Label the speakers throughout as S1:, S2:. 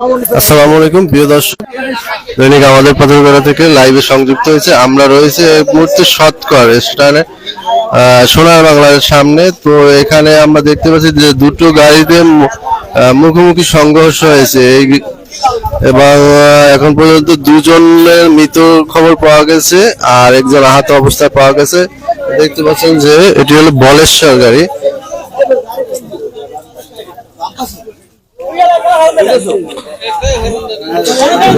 S1: আসসালামু আলাইকুম, প্রিয় দর্শক। দৈনিক আমাদের পাথরবেড়া থেকে লাইভে সংযুক্ত হয়েছে। আমরা রয়েছে এই মুহূর্তে সৎকর স্টানে সোনার বাংলার সামনে। তো এখানে আমরা দেখতে পাচ্ছি যে দুটো গাড়িতে মুখোমুখি সংঘর্ষ হয়েছে। এই এবং এখন পর্যন্ত দুজনের মৃত খবর পাওয়া গেছে আর একজন আহত অবস্থায় পাওয়া গেছে। দেখতে পাচ্ছেন যে এটি হলো বলেশ্বর গাড়ি।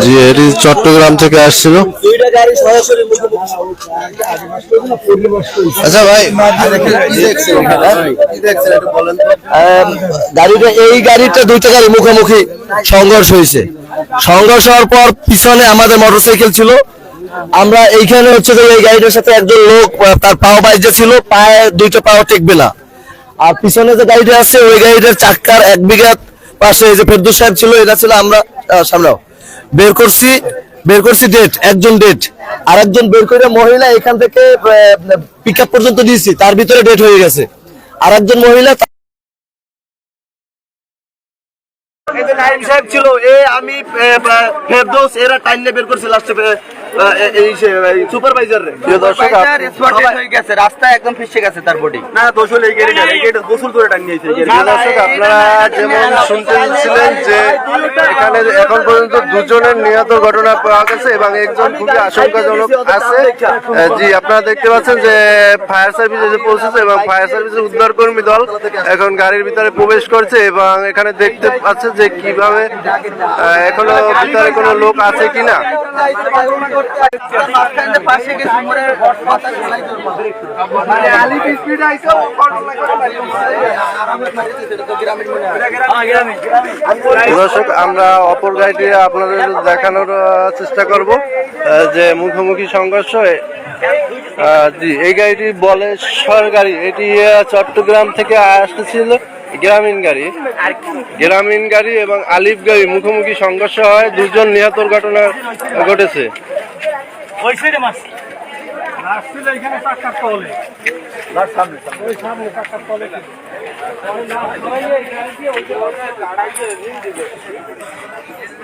S1: জি, এটি চট্টগ্রাম থেকে আসছিল। আচ্ছা ভাই
S2: গাড়িটা, এই গাড়িটা দুইটা গাড়ি মুখোমুখি সংঘর্ষ হয়েছে। সংঘর্ষ হওয়ার পর পিছনে আমাদের মোটরসাইকেল ছিল। আমরা এইখানে হচ্ছে যে এই গাড়িটার সাথে একজন লোক তার পাও বাইজে ছিল, পায়ে দুইটা পাও টিকবে না। আর পিছনে যে গাড়িটা আছে, ওই গাড়িটার চাক্কার এক বিঘা পাশে এই যে ফেরদুস সাহেব ছিল, এটা ছিল আমরা সামনেও। বের করছি বের করছি ডেট একজন ডেট আর একজন বের করে মহিলা এখান থেকে পিক পর্যন্ত দিয়েছি, তার ভিতরে ডেট হয়ে গেছে। আর একজন মহিলা ছিল, এ আমি এরা টাইলে বের করছে লাস্টে এই সুপারভাইজার রে।
S1: প্রিয় দর্শক আপ-
S3: রাস্তা একদম ফিসে গেছে তার বডি
S2: না দোষ হলো এই গাড়িটা গোসল করে টাঙিয়েছে
S1: প্রিয় দর্শক আপনারা যেমন শুনতেছিলেন যে এখানে এখন পর্যন্ত দুজনের নিহত ঘটনা পাওয়া গেছে এবং একজন খুবই আশঙ্কাজনক আছে। জি আপনারা দেখতে পাচ্ছেন যে ফায়ার সার্ভিস এসে পৌঁছেছে এবং ফায়ার সার্ভিসের উদ্ধার কর্মী দল এখন গাড়ির ভিতরে প্রবেশ করছে এবং এখানে দেখতে পাচ্ছে যে কীভাবে আহ, এখনও ভিতরে কোনো লোক আছে কিনা। দর্শক, আমরা অপর গাড়িটি আপনাদের দেখানোর চেষ্টা করব যে মুখোমুখি সংঘর্ষ। জি, এই গাড়িটি বলে সরকারি এটি চট্টগ্রাম থেকে আসতেছিল গ্রামীণ গাড়ি। গ্রামীণ গাড়ি এবং আলিফ গাড়ি মুখোমুখি সংঘর্ষ হয়। দুজন নিহতর ঘটনা ঘটেছে।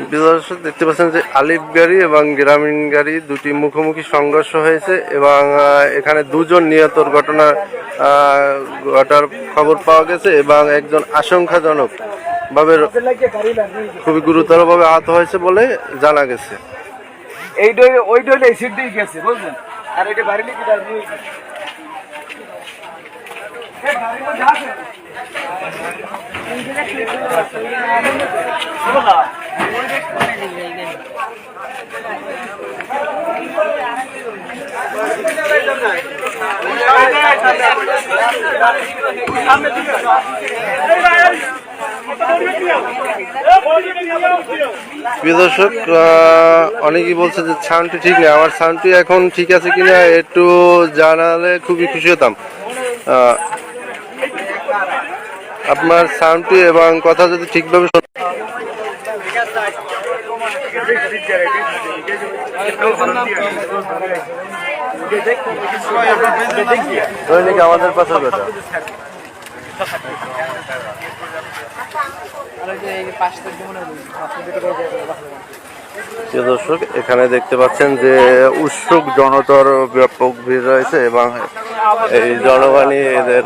S1: প্রিয় দর্শক দেখতে পাচ্ছেন যে আলিফ গাড়ি এবং গ্রামীণ গাড়ি দুটি মুখোমুখি সংঘর্ষ হয়েছে এবং এখানে দুজন নিহতর ঘটনা ঘটার খবর পাওয়া গেছে এবং একজন আশঙ্কাজনক ভাবে খুবই গুরুতরভাবে আহত হয়েছে বলে জানা গেছে।
S2: এই ডই ওই ডইলে সিট দিয়ে গেছে বুঝলেন? আর এটা বাড়ি লিখে দাও
S1: প্রিয় দর্শক অনেকেই বলছে যে সাউন্ডটি ঠিক নেই। আমার সাউন্ডটি এখন ঠিক আছে কিনা একটু জানালে খুবই খুশি হতাম। আপনার সাউন্ডটি এবং কথা যদি ঠিকভাবে দৈনিক আমাদের পাশে কথা দর্শক, এখানে দেখতে পাচ্ছেন যে উৎসুক জনতার ব্যাপক ভিড় রয়েছে এবং এই জনবাণী এদের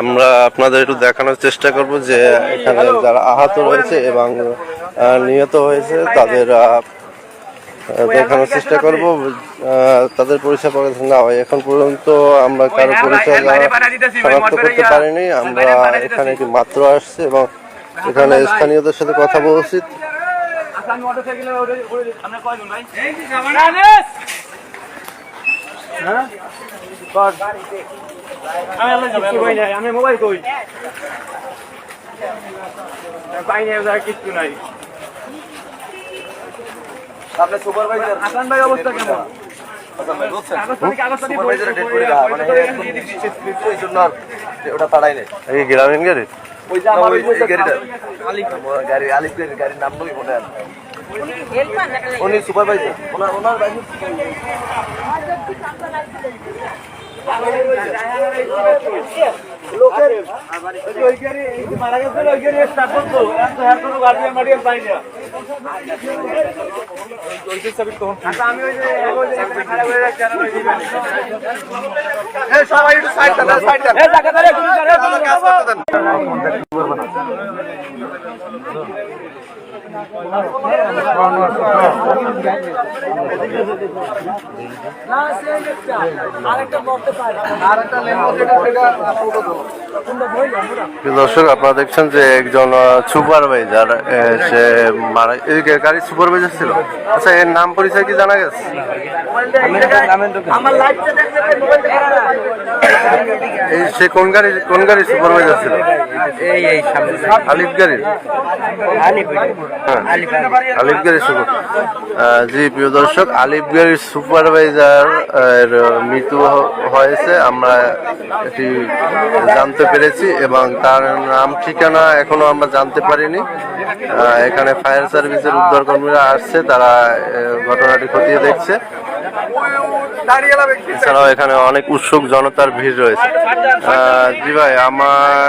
S1: আমরা আপনাদের একটু দেখানোর চেষ্টা করব যে এখানে যারা আহত রয়েছে এবং নিহত হয়েছে, তাদের দেখানোর চেষ্টা করব তাদের পরিচয় পাওয়া না এখন পর্যন্ত আমরা কারও পরিচয় শনাক্ত করতে পারিনি। আমরা এখানে একটি মাত্র আসছি এবং এখানে স্থানীয়দের সাথে কথা বলছি
S2: আমি মোবাইল কই? পাই নাই কিছু নাই। আপনার সুপারভাইজার হাসান ভাই অবস্থা কেমন? মানে নেই।
S1: গ্রামীণ গাড়ি
S2: ওই যে আমার ওই গাড়িটা গাড়ি আলিফ গাড়ির গাড়ির নাম নই মনে হয় উনি সুপারভাইজার ওনার ওনার বাইরে
S3: সবাই একটু সাইড দেন সাইড দেন আরেকটা লেম্বু যেটা সেটা
S1: প্রিয় দর্শক আপনারা দেখছেন যে একজন সুপারভাইজার সে মারা এই গাড়ির সুপারভাইজার ছিল। আচ্ছা এর নাম পরিচয় কি জানা গেছে? এই সে কোন গাড়ি কোন গাড়ির সুপারভাইজার ছিল?
S3: এই
S1: আলিফ গাড়ির আলিফ সুপার। জি প্রিয় দর্শক আলিফ গাড়ির সুপারভাইজার এর মৃত্যু হয়েছে। আমরা এটি জানতে পেরেছি এবং তার নাম ঠিকানা এখনও আমরা জানতে পারিনি। এখানে ফায়ার সার্ভিসের উদ্ধার কর্মীরা আসছে তারা ঘটনাটি খতিয়ে দেখছে। এছাড়াও এখানে অনেক উৎসুক জনতার ভিড় রয়েছে। জি ভাই আমার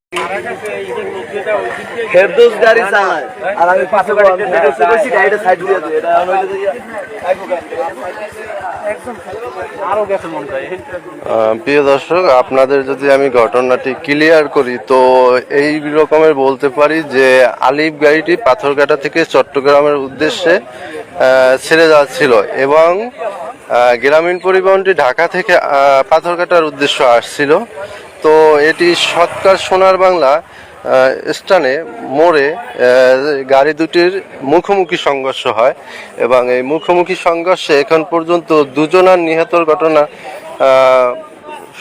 S2: গাড়ি চালায়। আর আমি পাশে বসে গাড়িটা সাইড দিয়ে দিই এটা
S1: প্রিয় দর্শক, আপনাদের যদি আমি ঘটনাটি ক্লিয়ার করি, তো এই রকমের বলতে পারি যে আলিফ গাড়িটি পাথরঘাটা থেকে চট্টগ্রামের উদ্দেশ্যে ছেড়ে যাচ্ছিল এবং গ্রামীণ পরিবহনটি ঢাকা থেকে পাথরঘাটার উদ্দেশ্য আসছিল। তো এটি সৎকার সোনার বাংলা স্থানে মোড়ে গাড়ি দুটির মুখোমুখি সংঘর্ষ হয় এবং এই মুখোমুখি সংঘর্ষে এখন পর্যন্ত দুজনার নিহতর ঘটনা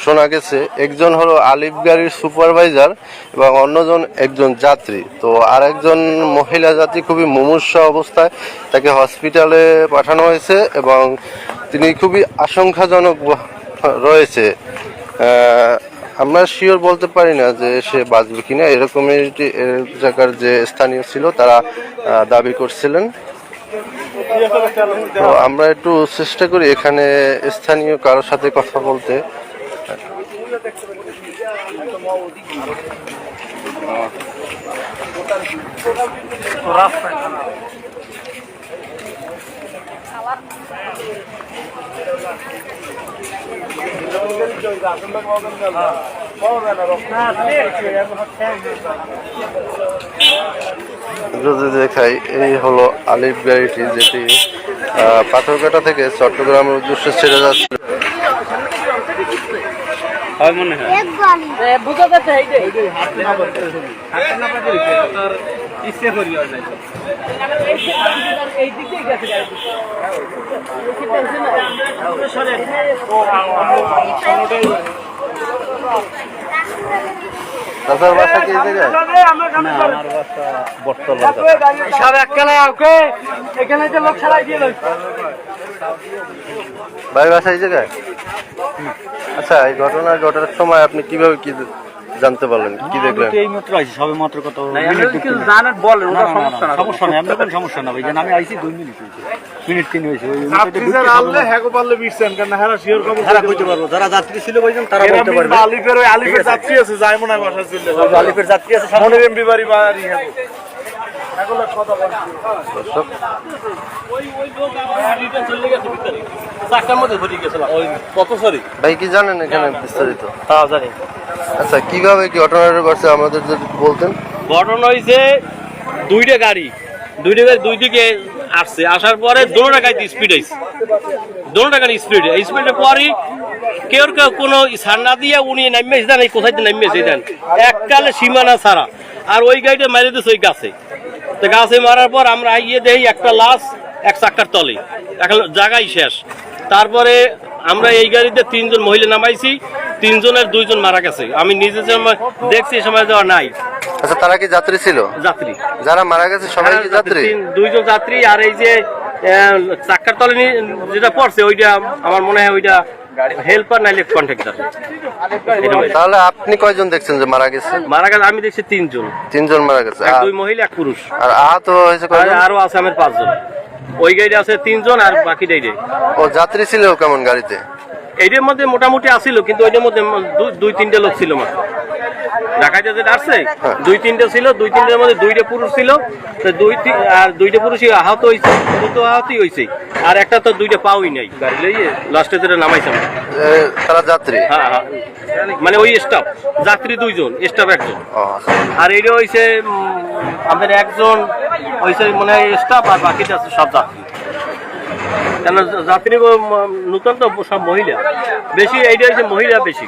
S1: শোনা গেছে। একজন হলো আলিফ গাড়ির সুপারভাইজার এবং অন্যজন একজন যাত্রী। তো আর একজন মহিলা যাত্রী খুবই মুমূর্ষ অবস্থায় তাকে হসপিটালে পাঠানো হয়েছে এবং তিনি খুবই আশঙ্কাজনক রয়েছে। আমরা শিওর বলতে পারি না যে সে বাঁচবে কিনা। এরকমই একটি- এর জায়গার যে স্থানীয় ছিল, তারা দাবি করছিলেন। তো আমরা একটু চেষ্টা করি এখানে স্থানীয় কারোর সাথে কথা বলতে। যদি দেখাই এই হলো আলিফ গাড়িটি যেটি পাথরঘাটা থেকে চট্টগ্রামের উদ্দেশ্যে ছেড়ে যাচ্ছিল
S4: এক গালি
S1: তাছাড়া বাসা কি এই জায়গায়?
S3: সব একখানে ওকে? এখানে যে লোক দেয়
S1: ভাই বাসা এই জায়গায়? আচ্ছা এই ঘটনা ঘটার সময় আপনি কীভাবে কি জানতে পারলেন? কি দেখলেন?
S5: এই মাত্র আইছি সবে মাত্র কত
S3: জানেন বলেন ওটা
S5: না, না,
S3: সমস্যা
S5: না, সমস্যা কোনো সমস্যা না ভাই আমি আইছি দুই মিনিট হয়েছে। মিনিট তিন হয়েছে ওই
S6: আপনি। হ্যাগো পারলে কারণ হ্যাঁ শিওর খবর
S5: যারা কইতে পারব। যারা যাত্রী ছিল ভাইজান তারা বলতে পারবে।
S6: আলিফের ওই আলিফের যাত্রী আছে মনে হয় বাসা ছিল
S5: আলিফের যাত্রী আছে সামনে।
S6: এমবি বাড়ি বাড়ি
S1: ভাই কি জানেন আচ্ছা কীভাবে
S7: গাড়ি, দুইটা গাড়ি আসার পরে গাড়িতে স্পিড গাড়ি পরই কেউ কেউ কোনো সার না দিয়ে উনি নামিয়েছে দেন, এই কোথায় নামিয়েছে দেন। এককালে সীমানা ছাড়া। আর ওই গাড়িটা মেরে দিচ্ছে ওই গাছে তো গাছে মারার পর আমরা গিয়ে দেখি একটা লাশ এক চাক্কার তলে। এখন জায়গায় শেষ। তারপরে আমরা এই গাড়িতে তিনজন মহিলা নামাইছি তিনজনের দুইজন মারা গেছে। আমি নিজে দেখছি সময় যাওয়া নাই।
S1: আচ্ছা তারা কি যাত্রী ছিল?
S7: যাত্রী।
S1: যারা মারা গেছে সবাই কি যাত্রী।
S7: দুইজন যাত্রী আর এই যে চাক্কার তলে যেটা পড়ছে ওইটা আমার মনে হয় ওইটা হেল্পার নাইলে কন্ট্রাক্টর
S1: তাহলে আপনি কয়জন দেখছেন যে মারা গেছে?
S7: মারা গেছে আমি দেখছি তিনজন।
S1: তিনজন মারা গেছে।
S7: দুই মহিলা এক পুরুষ।
S1: আর আহত হয়েছে
S7: আরও আছে আমার পাঁচজন। ওই গাড়ি আছে তিনজন আর বাকি ডাইরে
S1: ও যাত্রী ছিল কেমন গাড়িতে?
S7: এইটার মধ্যে মোটামুটি আসিল কিন্তু ওইটার মধ্যে দুই তিনটে লোক ছিল মাত্র। ঢাকাতে যেটা আসছে দুই তিনটে ছিল দুই তিনটের মধ্যে দুইটা পুরুষ ছিল। দুই আর দুইটা পুরুষই আহত হয়েছে তো আহতই হয়েছে আর একটা তো দুইটা পাওই নাই লাস্টে যেটা নামাইছে
S1: তারা যাত্রী?
S7: হ্যাঁ হ্যাঁ। মানে ওই স্টাফ যাত্রী দুইজন স্টাফ একজন।
S1: আচ্ছা।
S7: আর এইটা হয়েছে আমাদের একজন হয়েছে মনে স্টাফ আর বাকিটা আছে সব যাত্রী। কেন যাত্রী নতুন তো সব মহিলা। বেশি এইটা হয়েছে মহিলা বেশি।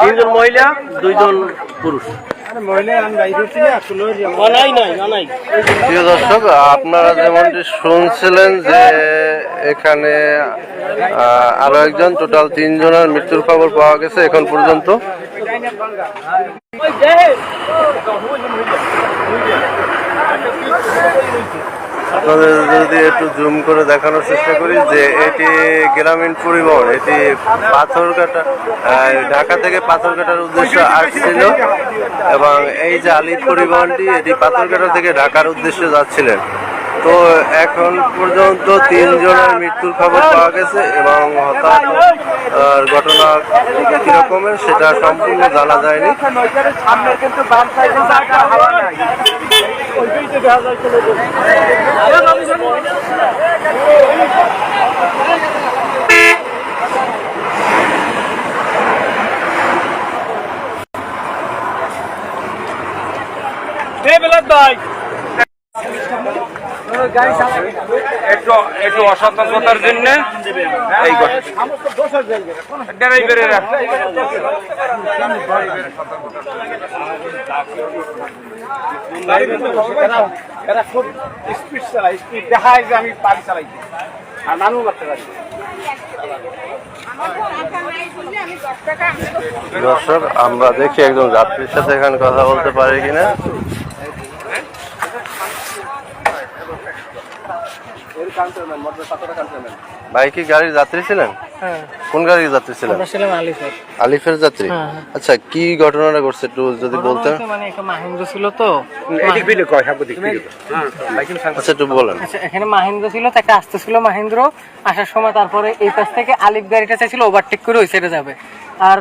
S7: তিনজন মহিলা দুইজন পুরুষ।
S1: প্রিয় দর্শক আপনারা যেমনটি শুনছিলেন যে এখানে আরও একজন টোটাল তিনজনের মৃত্যুর খবর পাওয়া গেছে এখন পর্যন্ত। আপনাদের যদি একটু জুম করে দেখানোর চেষ্টা করি যে এটি গ্রামীণ পরিবহন, এটি পাথরঘাটা ঢাকা থেকে পাথরঘাটার উদ্দেশ্যে আসছিল এবং এই যে আলিপ পরিবহনটি এটি পাথরঘাটা থেকে ঢাকার উদ্দেশ্যে যাচ্ছিলেন। তো এখন পর্যন্ত তিনজনের মৃত্যুর খবর পাওয়া গেছে এবং হতাহত ঘটনা কিরকমের সেটা সম্পূর্ণ জানা যায়নি।
S3: সামনে কিন্তু বাম সাইডে জায়গা হাওয়া নাই
S7: এই বেলার ভাই
S5: একটু একটু অসতর্কতার জন্য এই ড্রাইভারের
S3: এরা খুব স্পিড চালায় স্পিড দেখায় যে আমি পারি চালাইছি। আর নানু করতে পারি।
S1: দর্শক আমরা দেখি একজন যাত্রীর সাথে এখানে কথা বলতে পারি কিনা। ভাই কি গাড়ির যাত্রী ছিলেন? কোন গাড়ির যাত্রী ছিলেন? আলিফের। যাত্রী? আচ্ছা কি ঘটনাটা ঘটছে একটু যদি বলতেন?
S8: মানে একটা মাহিন্দ্র ছিল তো।
S1: আচ্ছা একটু বলেন।
S8: আচ্ছা এখানে মাহিন্দ্র ছিল তো একটা আসতে ছিল মাহিন্দ্র। আসার সময় তারপরে এই পাশ থেকে আলিফ গাড়িটা চাইছিল ওভারটেক করে ওই সাইডে যাবে। আর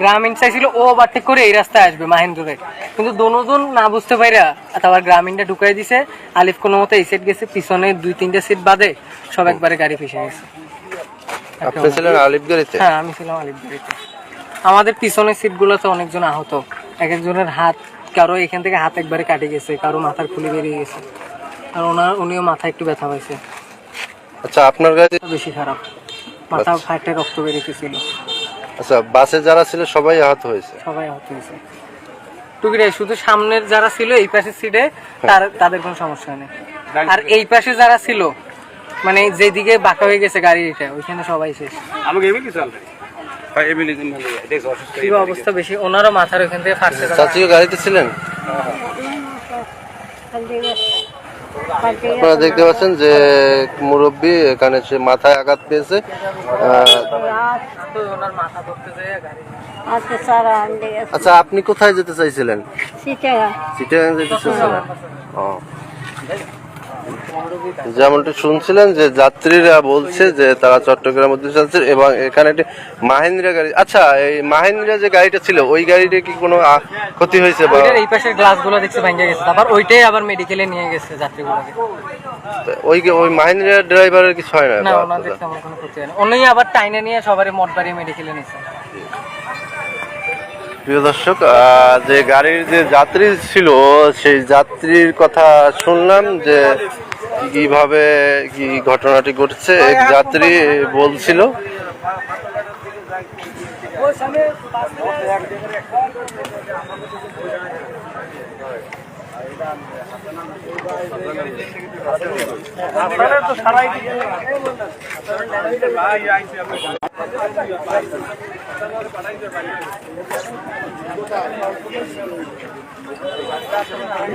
S8: গ্রামীণ চাইছিল ও ওভারটেক করে এই রাস্তায় আসবে মাহিন্দ্রে কিন্তু দোনোজন না বুঝতে পাইরা তারপর গ্রামীণটা ঢুকাই দিছে। আলিফ কোনো মতো এই সাইড গেছে পিছনে দুই তিনটা সিট বাদে সব একবারে গাড়ি ফেসে গেছে।
S1: আপনি ছিলেন আলিফ গাড়িতে?
S8: হ্যাঁ আমি ছিলাম আলিফ গাড়িতে। আমাদের পিছনের সিটগুলোতে অনেকজন আহত। এক একজনের হাত কারও এখান থেকে হাত একবারে কাটে গেছে কারও মাথার খুলি বেরিয়ে গেছে। আর ওনার উনিও মাথায় একটু ব্যথা পাইছে।
S1: আচ্ছা আপনার গাড়িতে
S8: বেশি খারাপ। মাথা ফাটে রক্ত বেরিয়েছিল।
S1: আচ্ছা বাসে যারা ছিল সবাই আহত হয়েছে?
S8: সবাই আহত হয়েছে। টুকিটাই শুধু সামনের যারা ছিল এই পাশের সিটে তার তাদের কোনো সমস্যা নেই। আর এই পাশে যারা ছিল মানে যেদিকে বাঁকা হয়ে গেছে গাড়িটা ওইখানে সবাই শেষ।
S5: আমাকে এমনি কিছু
S8: অবস্থা বেশি? ওনারও মাথার ওইখান থেকে ফাটছে।
S1: চাচিও গাড়িতে ছিলেন? আপনারা দেখতে পাচ্ছেন যে মুরব্বী এখানে সে মাথায় আঘাত পেয়েছে।
S4: আচ্ছা
S1: আচ্ছা আপনি কোথায় যেতে চাইছিলেন? যেতে চাইছিলেন। ও। যেমনটি শুনছিলেন যে যাত্রীরা বলছে যে তারা চট্টগ্রাম উদ্দেশ্যে যাচ্ছে এবং এখানে একটি মাহিন্দ্রা গাড়ি আচ্ছা এই মাহিন্দ্রা যে গাড়িটা ছিল ওই গাড়িটা কি কোনো ক্ষতি হয়েছে বা
S8: এই পাশের গ্লাসগুলো দেখছে ভেঙে গেছে। তারপর ওইটাই আবার মেডিকেলে নিয়ে গেছে যাত্রীগুলোকে।
S1: ওই ওই মাহিন্দ্রা ড্রাইভারের কিছু হয় না
S8: না ওনাদের তেমন কোনো ক্ষতি হয়নি উনি আবার টাইনে নিয়ে সবারই মোট বাড়ি মেডিকেলে নিয়েছে
S1: প্রিয় দর্শক যে গাড়ির যে যাত্রী ছিল সেই যাত্রীর কথা শুনলাম যে কীভাবে কি ঘটনাটি ঘটছে? এক যাত্রী বলছিল।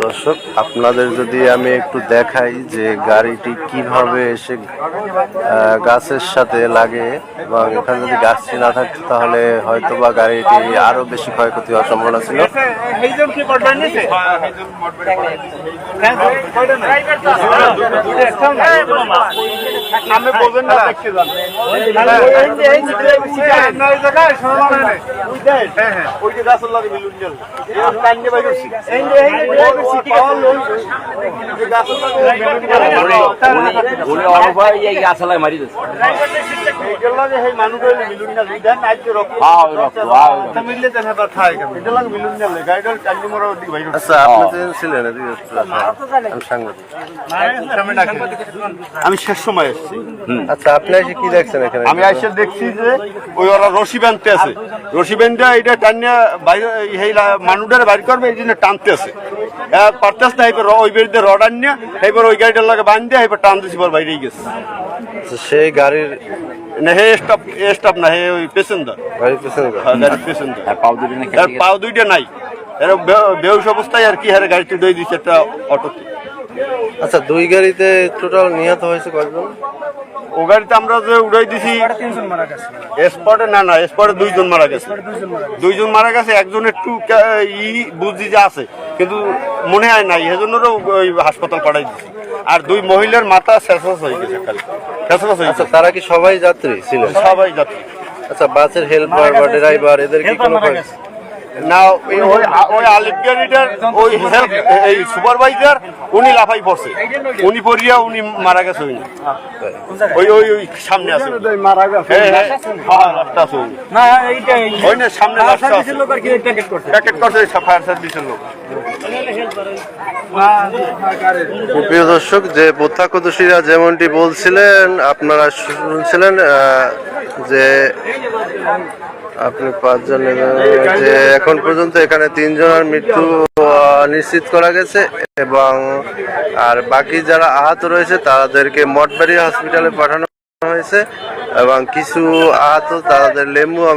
S1: দর্শক আপনাদের যদি আমি একটু দেখাই যে গাড়িটি কীভাবে এসে গাছের সাথে লাগে এবং এখানে যদি গাছটি না থাকতো তাহলে হয়তো বা গাড়িটি আরও বেশি ক্ষয়ক্ষতি হওয়ার সম্ভাবনা ছিল।
S6: মানে হ্যাঁ। হ্যাঁ ওই যে গাছের লাগে মিলুন
S1: আমি
S6: শেষ সময় এসেছি।
S1: আচ্ছা আপনি এসে কি দেখছেন এখানে?
S6: আমি এসে দেখছি যে ওই ওরা রশি বাঁধতে আছে। রশি বাঁধটা এটা টানিয়া বাইরে মানুষটারে বাইর করবে এই জন্য টানতে আছে। পারতে আসতে এবার ওই বেরিতে রড আনিয়া এবার ওই গাড়িটার লাগে বাঁধতে এবার টান দিছি পর বাইরেই গেছে।
S1: আচ্ছা, সেই গাড়ির
S6: না হে স্টপ এ স্টপ না হে ওই পেসেঞ্জার
S5: আর পাও
S6: দুইটা নাই। এর অবস্থায় আর কি হারে গাড়ি তুলে দিচ্ছে একটা অটোতে।
S1: আচ্ছা দুই গাড়িতে টোটাল নিহত হয়েছে কয়জন?
S6: ও গাড়িতে আমরা যে উড়াই দিছি স্পটে না না স্পটে দুইজন মারা গেছে। দুইজন মারা গেছে। একজন একটু ই বুঝছি যে আছে কিন্তু মনে হয় নাই এজন্যও ওই হাসপাতাল পাঠাই দিছি। আর দুই মহিলার মাথা শেষ হয়ে গেছে খালি। শেষ হয়ে
S1: আচ্ছা
S6: গেছে
S1: তারা কি সবাই যাত্রী ছিল
S6: সবাই যাত্রী।
S1: আচ্ছা বাসের হেল্পার বা ড্রাইভার এদের কি কোনো
S6: না ওই ওই ওই আলিফ গাড়িটার ওই হেল্প এই সুপারভাইজার উনি লাফাই পড়ছে। উনি পড়িয়া উনি মারা গেছে উনি। ওই ওই ওই সামনে আছে। মারা গেছে। হ্যাঁ হ্যাঁ। হ্যাঁ আছে
S8: না এইটা
S6: ওই না সামনে লাস্টটা আছে। প্যাকেট করছে? ফায়ার সার্ভিসের লোক।
S1: প্রিয় দর্শক যে প্রত্যক্ষদর্শীরা যেমনটি বলছিলেন আপনারা শুনছিলেন যে আপনি পাঁচজন যে এখন পর্যন্ত এখানে তিনজনের মৃত্যু নিশ্চিত করা গেছে এবং, আর বাকি যারা আহত রয়েছে তাদেরকে মঠবাড়ি হসপিটালে পাঠানো হয়েছে এবং কিছু আহত তাদের লেমুয়া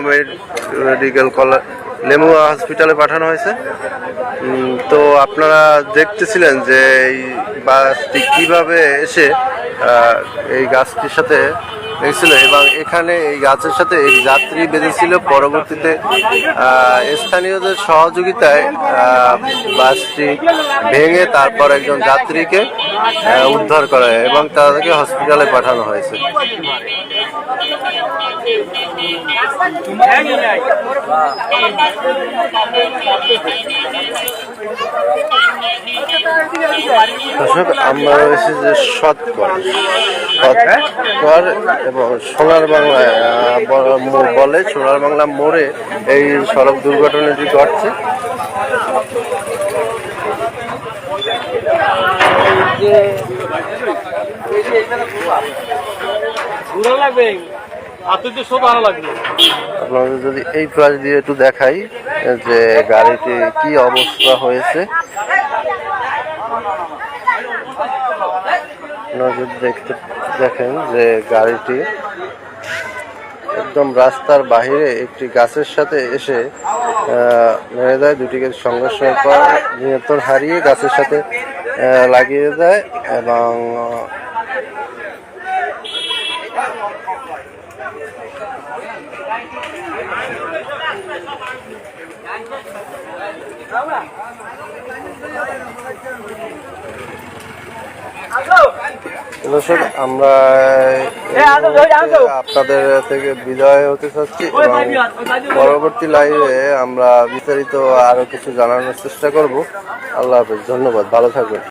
S1: মেডিকেল কলেজ লেমুয়া হসপিটালে পাঠানো হয়েছে। তো আপনারা দেখতেছিলেন যে এই বাসটি কীভাবে এসে এই গাছটির সাথে লেগেছিল এবং এখানে এই গাছের সাথে এই যাত্রী বেঁধেছিল। পরবর্তীতে স্থানীয়দের সহযোগিতায় বাসটি ভেঙে তারপর একজন যাত্রীকে উদ্ধার করা হয় এবং তাদেরকে হসপিটালে পাঠানো হয়েছে। দর্শক, আমরা রয়েছে যে সৎকর সৎকর এবং সোনার বাংলায় আহ, ব- মো- বলে সোনার বাংলা মোড়ে এই সড়ক দুর্ঘটনাটি ঘটছে। আপনাদের যদি এই প্রাস দিয়ে একটু দেখাই যে গাড়িতে কি অবস্থা হয়েছে। যদি দেখতে দেখেন যে গাড়িটি একদম রাস্তার বাহিরে একটি গাছের সাথে এসে মেরে দেয়, দুটিকে সংঘর্ষের পর নিয়ন্ত্রণ হারিয়ে গাছের সাথে লাগিয়ে দেয় এবং দর্শক আমরা আপনাদের থেকে বিদায় হতে চাচ্ছি এবং পরবর্তী লাইভে আমরা বিস্তারিত আরও কিছু জানানোর চেষ্টা করব। আল্লাহ হাফেজ ধন্যবাদ ভালো থাকবেন।